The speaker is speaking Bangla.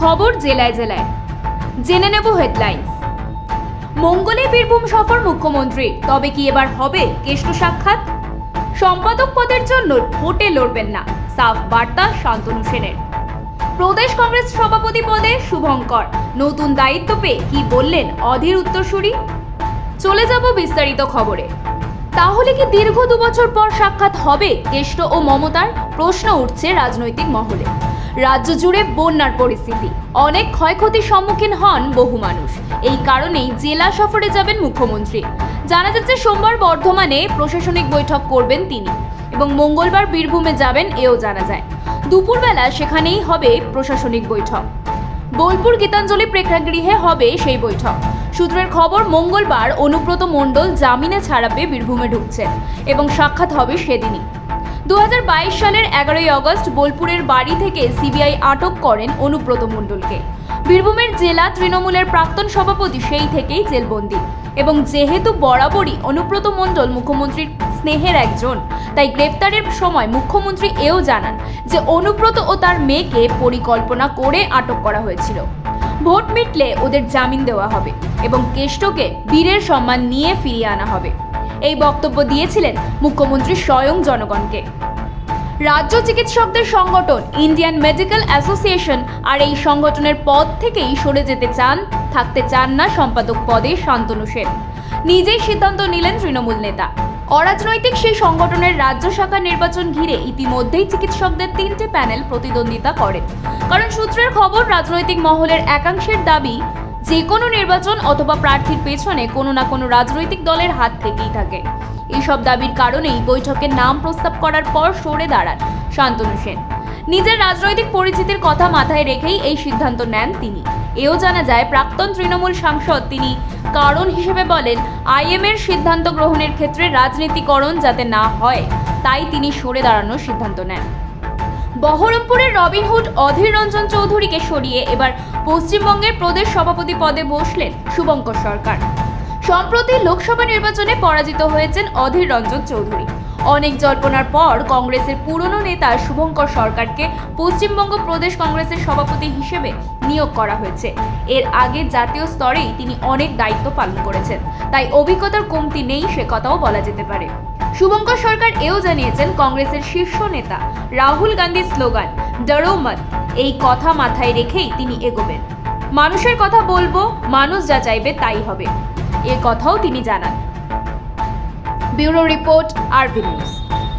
খবর জেলায় জেলায়। জেনে নেব হেডলাইন্স। মঙ্গলে বীরভূম সফর মুখ্যমন্ত্রী, তবে কি এবার হবে কেষ্ট সাক্ষাৎ? সম্পাদক পদের জন্য ভোটে লড়বেন না, সাফ বার্তা শান্তনু সেনের। প্রদেশ কংগ্রেস সভাপতি পদে শুভঙ্কর, নতুন দায়িত্ব পেয়ে কি বললেন অধীর উত্তরসূরি? চলে যাব বিস্তারিত খবরে। তাহলে কি দীর্ঘ দুবছর পর সাক্ষাৎ হবে কেষ্ট ও মমতার? প্রশ্ন উঠছে রাজনৈতিক মহলে। রাজ্য জুড়ে বন্যার পরিস্থিতি। অনেক ক্ষয়ক্ষতির সম্মুখীন হন বহু মানুষ। এই কারণেই জেলা সফরে যাবেন মুখ্যমন্ত্রী। জানা যাচ্ছে, সোমবার বর্ধমানে প্রশাসনিক বৈঠক করবেন তিনি এবং মঙ্গলবার বীরভূমে যাবেন এও জানা যায়। দুপুরবেলা সেখানেই হবে প্রশাসনিক বৈঠক। বোলপুর গীতাঞ্জলি প্রেক্ষাগৃহে হবে সেই বৈঠক। সূত্রের খবর, মঙ্গলবার অনুব্রত মণ্ডল জামিনে ছাড়া পেয়ে বীরভূমে ঢুকছেন এবং সাক্ষাৎ হবে সেদিনই। দু হাজার বাইশ সালের এগারোই আগস্ট বোলপুরের বাড়ি থেকে সিবিআই আটক করেন অনুব্রত মণ্ডলকে। বীরভূমের জেলা তৃণমূলের প্রাক্তন সভাপতি সেই থেকেই জেলবন্দি এবং যেহেতু বরাবরই অনুব্রত মণ্ডল মুখ্যমন্ত্রীর স্নেহের একজন, তাই গ্রেফতারের সময় মুখ্যমন্ত্রী এও জানান যে অনুব্রত ও তার মেয়েকে পরিকল্পনা করে আটক করা হয়েছিল। ভোট মিটলে ওদের জামিন দেওয়া হবে এবং কেষ্টকে বীরের সম্মান নিয়ে ফিরিয়ে আনা হবে। এই বক্তব্য দিয়েছিলেন মুখ্যমন্ত্রী স্বয়ং জনগণকে। রাজ্য চিকিৎসকদের সংগঠন ইন্ডিয়ান মেডিকেল অ্যাসোসিয়েশন আর এই সংগঠনের পদ থেকেই সরে যেতে চান, থাকতে চান না সম্পাদক পদে শান্তনু সেন। নিজেই সিদ্ধান্ত নিলেন তৃণমূল নেতা। অরাজনৈতিক সেই সংগঠনের রাজ্য শাখা নির্বাচন ঘিরে ইতিমধ্যেই চিকিৎসকদের তিনটে প্যানেল প্রতিদ্বন্দ্বিতা করে কারণ সূত্রের খবর, রাজনৈতিক মহলের একাংশের দাবি যে কোনো নির্বাচন অথবা প্রার্থীর পেছনে কোনো না কোনো রাজনৈতিক দলের হাত থেকেই থাকে। এইসব দাবির কারণেই বৈঠকে নাম প্রস্তাব করার পর সরে দাঁড়ান শান্তনু সেন। নিজের রাজনৈতিক পরিচিতির কথা মাথায় রেখেই এই সিদ্ধান্ত নেন তিনি। এও জানা যায়, প্রাক্তন তৃণমূল সাংসদ তিনি কারণ হিসেবে বলেন আইএম এর সিদ্ধান্ত গ্রহণের ক্ষেত্রে রাজনীতিকরণ যাতে না হয়, তাই তিনি সরে দাঁড়ানোর সিদ্ধান্ত নেন। বহরমপুরের রবিনহুড অধীর রঞ্জন চৌধুরীকে সরিয়ে এবার পশ্চিমবঙ্গের প্রদেশ সভাপতি পদে বসলেন শুভঙ্কর সরকার। সম্প্রতি লোকসভা নির্বাচনে পরাজিত হয়েছেন অধীর রঞ্জন চৌধুরী। অনেক জল্পনার পর কংগ্রেসের পুরনো নেতা শুভঙ্কর সরকারকে পশ্চিমবঙ্গ প্রদেশ কংগ্রেসের সভাপতি হিসেবে নিয়োগ করা হয়েছে। এর আগে জাতীয় স্তরেই তিনি অনেক দায়িত্ব পালন করেছেন। তাই অভিজ্ঞতার কমতি নেই সে কথাও বলা যেতে পারে। শুভঙ্কর সরকার এও জানিয়েছেন, কংগ্রেসের শীর্ষ নেতা রাহুল গান্ধীর স্লোগান, ডরো মত। এই কথা মাথায় রেখেই তিনি এগোবেন। মানুষের কথা বলব, মানুষ যা চাইবে তাই হবে। এ কথাও তিনি জানান। ব্যুরো রিপোর্ট আরবি নিউজ